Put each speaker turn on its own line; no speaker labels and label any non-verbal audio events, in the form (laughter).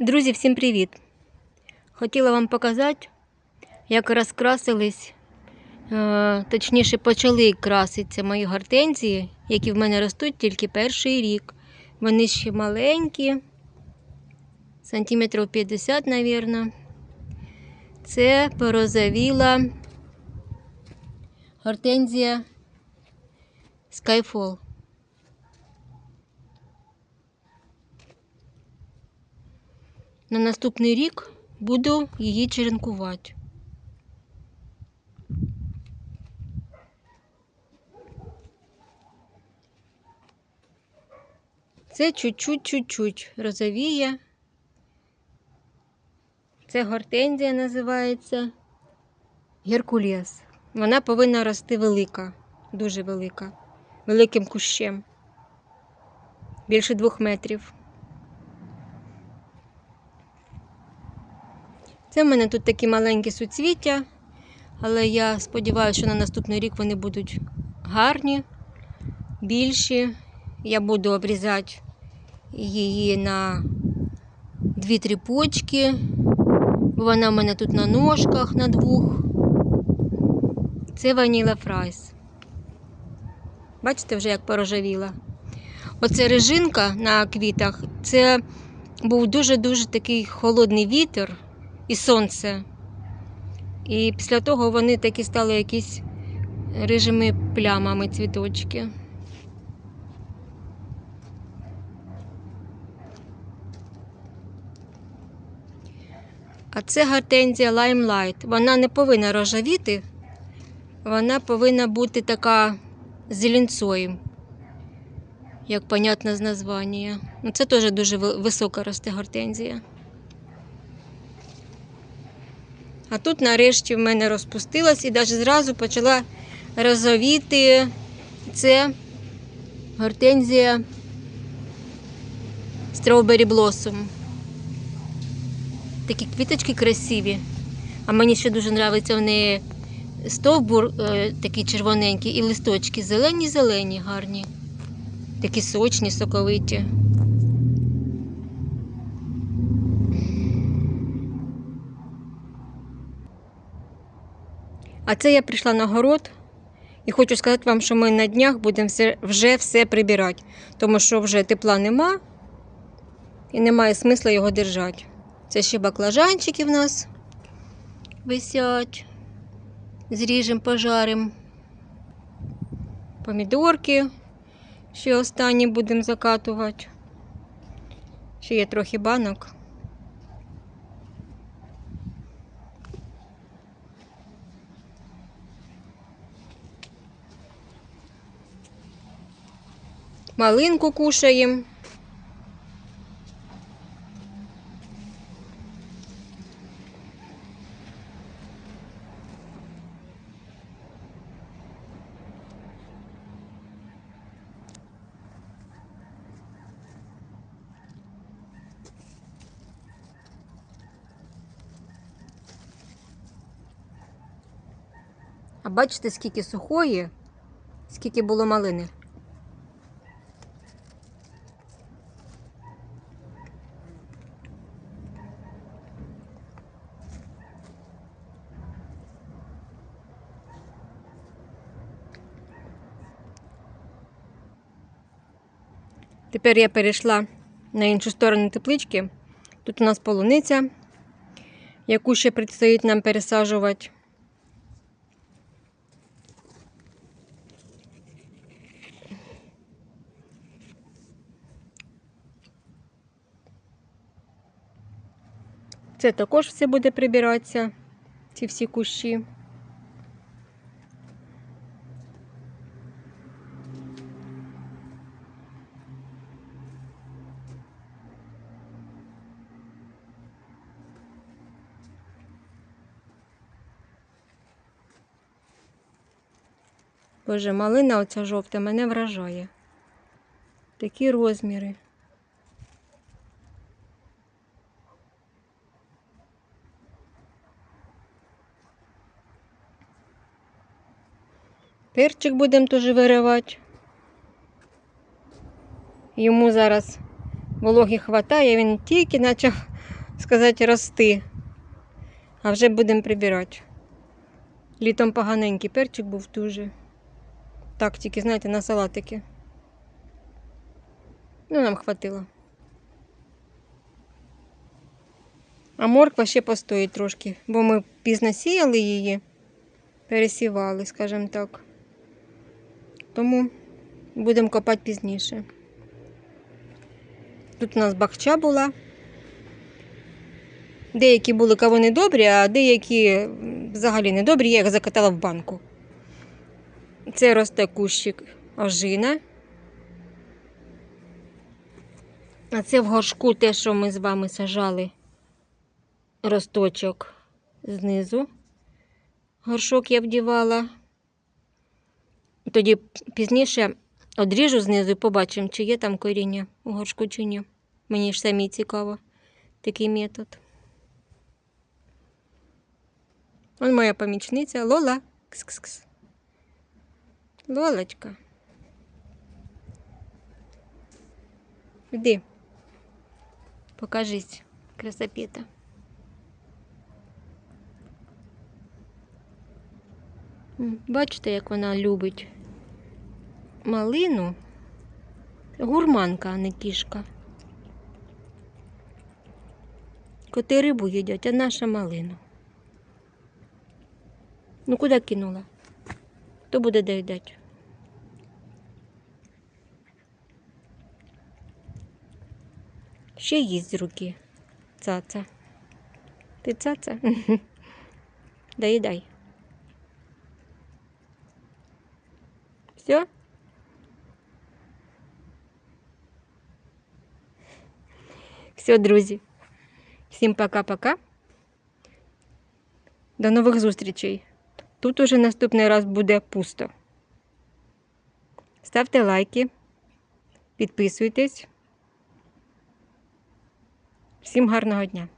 Друзі, всім привіт! Хотіла вам показати, як розкрасились, е, точніше, почали краситися мої гортензії, які в мене ростуть тільки перший рік. Вони ще маленькі, сантиметрів 50, мабуть. Це порозовіла гортензія Skyfall. На наступний рік буду її черенкувати. Це чуть-чуть-чуть-чуть розовіє. Це гортензія називається Геркулес. Вона повинна рости велика, дуже велика, великим кущем. Більше двох метрів. Це в мене тут такі маленькі суцвіття, але я сподіваюся, що на наступний рік вони будуть гарні, більші. Я буду обрізати її на 2-3 почки. Вона в мене тут на ножках на двох. Це ваніла фрайс. Бачите, вже як порожавіла. Оце режинка на квітах. Це був дуже-дуже такий холодний вітер і сонце. І після того вони такі стали якісь рижими плямами цвіточки. А це гортензія Limelight. Вона не повинна рожавіти, вона повинна бути така зеленцою, як понятно з названня. Ну, Це теж дуже висока росте гортензія. А тут нарешті в мене розпустилась і навіть зразу почала розовіти. Це гортензія Strawberry Blossom. Такі квіточки красиві. А мені ще дуже подобається в неї стовбур е, такий червоненький і листочки зелені-зелені, гарні. Такі сочні, соковиті. А це я прийшла на город і хочу сказати вам, що ми на днях будемо вже все прибирати, тому що вже тепла нема і немає смисла його держати. Це ще баклажанчики в нас висять. Зріжемо, пожаримо. Помідорки. Ще останні будемо закатувати. Ще є трохи банок. Малинку кушаємо. А бачите, скільки сухої, скільки було малини. Тепер я перейшла на іншу сторону теплички. Тут у нас полуниця, яку ще предстоїть нам пересаджувати. Це також все буде прибиратися, ці всі кущі. Боже, малина оця жовта мене вражає. Такі розміри. Перчик будемо теж виривати. Йому зараз вологи хватає, він тільки почав сказати, рости. А вже будемо прибирати. Літом поганенький перчик був дуже. Так, тільки, знаєте, на салатики. Ну, нам хватило. А морква ще постоїть трошки, бо ми пізно сіяли її, пересівали, скажімо так. Тому будемо копати пізніше. Тут у нас бахча була. Деякі були кавуни добрі, а деякі взагалі не добрі, я їх закатала в банку. Це росте кущик ожина. А це в горшку те, що ми з вами сажали росточок знизу. Горшок я вдівала. Тоді пізніше одріжу знизу і побачимо, чи є там коріння у горшку, чи ні. Мені ж самі цікаво такий метод. Он моя помічниця Лола. Кс-кс-кс. Лолочка. Іди. Покажись, красопета. Бачите, як вона любить малину. Гурманка, а не кішка. Коти рибу їдять, а наша малину. Ну куди кинула? Хто буде доїдати? Ще їсть з руки. Цаца. Ти цаца? (laughs) Доїдай. Все? Все, друзі. Всім пока-пока. До нових зустрічей. Тут уже наступний раз буде пусто. Ставте лайки, підписуйтесь. Всім гарного дня!